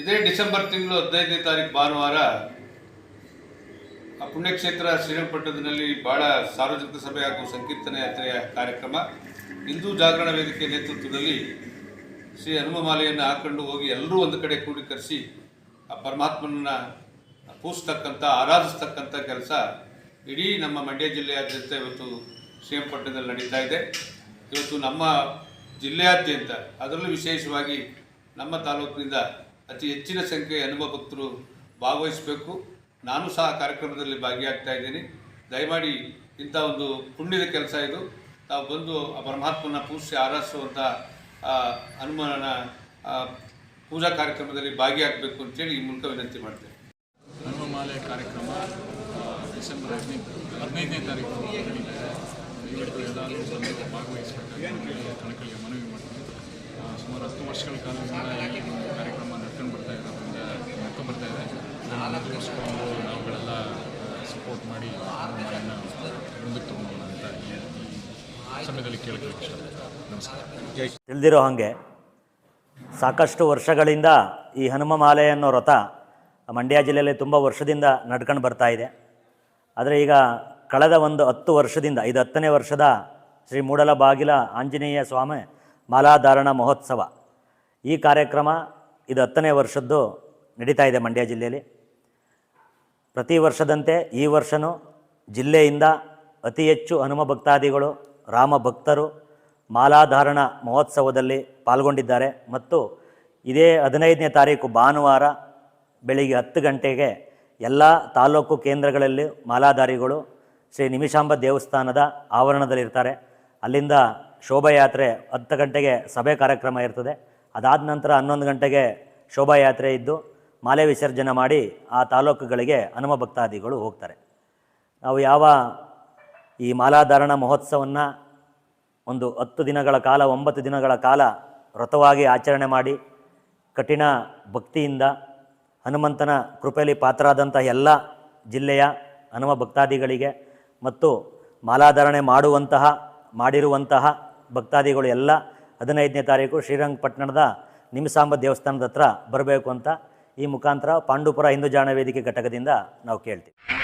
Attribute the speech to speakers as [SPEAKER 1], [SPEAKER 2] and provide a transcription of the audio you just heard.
[SPEAKER 1] ಇದೇ ಡಿಸೆಂಬರ್ ತಿಂಗಳು ಹದಿನೈದನೇ ತಾರೀಕು ಭಾನುವಾರ ಪುಣ್ಯಕ್ಷೇತ್ರ ಶ್ರೀರಂಗಪಟ್ಟಣದಲ್ಲಿ ಬಹಳ ಸಾರ್ವಜನಿಕ ಸಭೆ ಹಾಗೂ ಸಂಕೀರ್ತನೆ ಯಾತ್ರೆಯ ಕಾರ್ಯಕ್ರಮ. ಹಿಂದೂ ಜಾಗರಣ ವೇದಿಕೆ ನೇತೃತ್ವದಲ್ಲಿ ಶ್ರೀ ಹನುಮಮಾಲೆಯನ್ನು ಹಾಕೊಂಡು ಹೋಗಿ ಎಲ್ಲರೂ ಒಂದು ಕಡೆ ಕ್ರೋಢೀಕರಿಸಿ ಆ ಪರಮಾತ್ಮನನ್ನ ಪೂಜಿಸ್ತಕ್ಕಂಥ, ಆರಾಧಿಸ್ತಕ್ಕಂಥ ಕೆಲಸ ಇಡೀ ನಮ್ಮ ಮಂಡ್ಯ ಜಿಲ್ಲೆಯಾದ್ಯಂತ ಇವತ್ತು ಶ್ರೀರಂಗಪಟ್ಟಣದಲ್ಲಿ ನಡೀತಾ ಇದೆ. ಇವತ್ತು ನಮ್ಮ ಜಿಲ್ಲೆಯಾದ್ಯಂತ ಅದರಲ್ಲೂ ವಿಶೇಷವಾಗಿ ನಮ್ಮ ತಾಲೂಕಿನಿಂದ ಅತಿ ಹೆಚ್ಚಿನ ಸಂಖ್ಯೆಯ ಹನುಮ ಭಕ್ತರು ಭಾಗವಹಿಸಬೇಕು. ನಾನು ಸಹ ಕಾರ್ಯಕ್ರಮದಲ್ಲಿ ಭಾಗಿಯಾಗ್ತಾ ಇದ್ದೀನಿ. ದಯಮಾಡಿ ಇಂಥ ಒಂದು ಪುಣ್ಯದ ಕೆಲಸ ಇದು. ತಾವು ಬಂದು ಆ ಪರಮಾತ್ಮನ ಪೂಜಿಸಿ, ಆರಾಧಿಸುವಂಥ ಹನುಮನ ಪೂಜಾ ಕಾರ್ಯಕ್ರಮದಲ್ಲಿ ಭಾಗಿಯಾಗಬೇಕು ಅಂತೇಳಿ ಈ ಮೂಲಕ ವಿನಂತಿ ಮಾಡ್ತೇನೆ.
[SPEAKER 2] ಹನುಮಾಲೆ ಕಾರ್ಯಕ್ರಮ ಡಿಸೆಂಬರ್ ಹದಿನೈದು, ಹದಿನೈದನೇ ತಾರೀಕು ಭಾಗವಹಿಸಬೇಕಾಗಿ ಕಣಕಳಿಗೆ ಮನವಿ ಹತ್ತು ವರ್ಷಗಳ ಕಾಲದಿಂದ ಈ ಕಾರ್ಯಕ್ರಮ ನಡ್ಕೊಂಡು ಬರ್ತಾ ಇರೋದ್ರಿಂದ ನಡ್ಕೊಂಡು ಬರ್ತಾ ಇದೆ. ನಾಲ್ಕು ಮುಂದುವರಿಸ್ಕೊಂಡು ನಾವುಗಳೆಲ್ಲ ಸಪೋರ್ಟ್ ಮಾಡಿ ಹನುಮಾನನ್ನು ಮುಂದಕ್ಕೆ ತೊಗೊಂಡು ಅಂತ ಈ ಸಮಯದಲ್ಲಿ ಇಷ್ಟಪಡ್ತೀನಿ ನಮಸ್ಕಾರ.
[SPEAKER 3] ತಿಳಿದಿರೋ ಹಾಗೆ ಸಾಕಷ್ಟು ವರ್ಷಗಳಿಂದ ಈ ಹನುಮ ಮಾಲೆ ಅನ್ನೋ ರಥ ಮಂಡ್ಯ ಜಿಲ್ಲೆಯಲ್ಲಿ ತುಂಬ ವರ್ಷದಿಂದ ನಡ್ಕೊಂಡು ಬರ್ತಾ ಇದೆ. ಆದರೆ ಈಗ ಕಳೆದ ಒಂದು ಹತ್ತು ವರ್ಷದಿಂದ ಇದು ಹತ್ತನೇ ವರ್ಷದ ಶ್ರೀ ಮೂಡಲ ಬಾಗಿಲ ಆಂಜನೇಯ ಸ್ವಾಮಿ ಮಾಲಾಧಾರಣ ಮಹೋತ್ಸವ ಈ ಕಾರ್ಯಕ್ರಮ ಇದು ಹತ್ತನೇ ವರ್ಷದ್ದು ನಡೀತಾ ಇದೆ ಮಂಡ್ಯ ಜಿಲ್ಲೆಯಲ್ಲಿ. ಪ್ರತಿ ವರ್ಷದಂತೆ ಈ ವರ್ಷವೂ ಜಿಲ್ಲೆಯಿಂದ ಅತಿ ಹೆಚ್ಚು ಹನುಮ ಭಕ್ತಾದಿಗಳು, ರಾಮ ಭಕ್ತರು ಮಾಲಾಧಾರಣ ಮಹೋತ್ಸವದಲ್ಲಿ ಪಾಲ್ಗೊಂಡಿದ್ದಾರೆ. ಮತ್ತು ಇದೇ ಹದಿನೈದನೇ ತಾರೀಕು ಭಾನುವಾರ ಬೆಳಿಗ್ಗೆ ಹತ್ತು ಗಂಟೆಗೆ ಎಲ್ಲ ತಾಲೂಕು ಕೇಂದ್ರಗಳಲ್ಲಿ ಮಾಲಾಧಾರಿಗಳು ಶ್ರೀ ನಿಮಿಷಾಂಬ ದೇವಸ್ಥಾನದ ಆವರಣದಲ್ಲಿರ್ತಾರೆ. ಅಲ್ಲಿಂದ ಶೋಭಾಯಾತ್ರೆ ಹತ್ತು ಗಂಟೆಗೆ ಸಭೆ ಕಾರ್ಯಕ್ರಮ ಇರ್ತದೆ. ಅದಾದ ನಂತರ ಹನ್ನೊಂದು ಗಂಟೆಗೆ ಶೋಭಾಯಾತ್ರೆ ಇದ್ದು ಮಾಲೆ ವಿಸರ್ಜನೆ ಮಾಡಿ ಆ ತಾಲೂಕುಗಳಿಗೆ ಹನುಮ ಭಕ್ತಾದಿಗಳು ಹೋಗ್ತಾರೆ. ನಾವು ಯಾವ ಈ ಮಾಲಾಧಾರಣ ಮಹೋತ್ಸವವನ್ನು ಒಂದು ಹತ್ತು ದಿನಗಳ ಕಾಲ, ಒಂಬತ್ತು ದಿನಗಳ ಕಾಲ ವ್ರತವಾಗಿ ಆಚರಣೆ ಮಾಡಿ ಕಠಿಣ ಭಕ್ತಿಯಿಂದ ಹನುಮಂತನ ಕೃಪೆಯಲ್ಲಿ ಪಾತ್ರರಾದಂಥ ಎಲ್ಲ ಜಿಲ್ಲೆಯ ಹನುಮ ಭಕ್ತಾದಿಗಳಿಗೆ ಮತ್ತು ಮಾಲಾಧಾರಣೆ ಮಾಡುವಂತಹ, ಮಾಡಿರುವಂತಹ ಭಕ್ತಾದಿಗಳು ಎಲ್ಲ ಹದಿನೈದನೇ ತಾರೀಕು ಶ್ರೀರಂಗಪಟ್ಟಣದ ನಿಮಿಸಾಂಬ ದೇವಸ್ಥಾನದ ಹತ್ರ ಬರಬೇಕು ಅಂತ ಈ ಮುಖಾಂತರ ಪಾಂಡುಪುರ ಹಿಂದೂ ಜಾಣ ವೇದಿಕೆ ಘಟಕದಿಂದ ನಾವು ಕೇಳ್ತೀವಿ.